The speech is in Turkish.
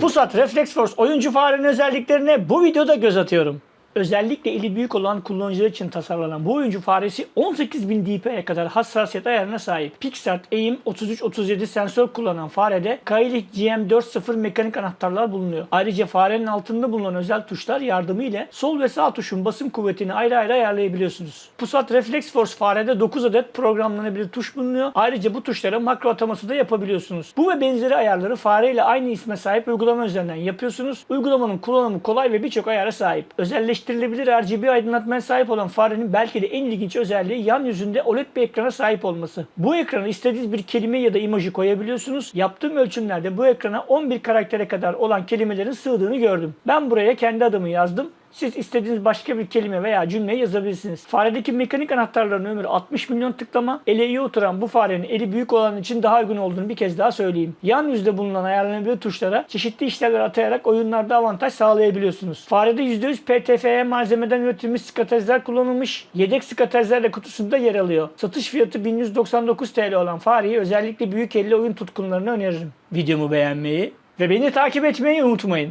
Pusat Reflex Force oyuncu farenin özelliklerine bu videoda göz atıyorum. Özellikle eli büyük olan kullanıcılar için tasarlanan bu oyuncu faresi 18.000 dpi'ye kadar hassasiyet ayarına sahip. PixArt AIM 3337 sensör kullanan farede Kaylik GM40 mekanik anahtarlar bulunuyor. Ayrıca farenin altında bulunan özel tuşlar yardımıyla sol ve sağ tuşun basım kuvvetini ayrı ayrı ayarlayabiliyorsunuz. Pusat Reflex Force farede 9 adet programlanabilir tuş bulunuyor. Ayrıca bu tuşlara makro ataması da yapabiliyorsunuz. Bu ve benzeri ayarları fareyle aynı isme sahip uygulama üzerinden yapıyorsunuz. Uygulamanın kullanımı kolay ve birçok ayara sahip. Özelleştirilebilir RGB aydınlatmaya sahip olan farenin belki de en ilginç özelliği yan yüzünde OLED bir ekrana sahip olması. Bu ekrana istediğiniz bir kelime ya da imajı koyabiliyorsunuz. Yaptığım ölçümlerde bu ekrana 11 karaktere kadar olan kelimelerin sığdığını gördüm. Ben buraya kendi adımı yazdım. Siz istediğiniz başka bir kelime veya cümle yazabilirsiniz. Faredeki mekanik anahtarların ömrü 60 milyon tıklama. Ele iyi oturan bu farenin eli büyük olan için daha uygun olduğunu bir kez daha söyleyeyim. Yan yüzde bulunan ayarlanabilir tuşlara çeşitli işlevler atayarak oyunlarda avantaj sağlayabiliyorsunuz. Farede %100 PTFE malzemeden üretilmiş skatezler kullanılmış. Yedek skatezler de kutusunda yer alıyor. Satış fiyatı 1199 TL olan fareyi özellikle büyük elli oyun tutkunlarına öneririm. Videomu beğenmeyi ve beni takip etmeyi unutmayın.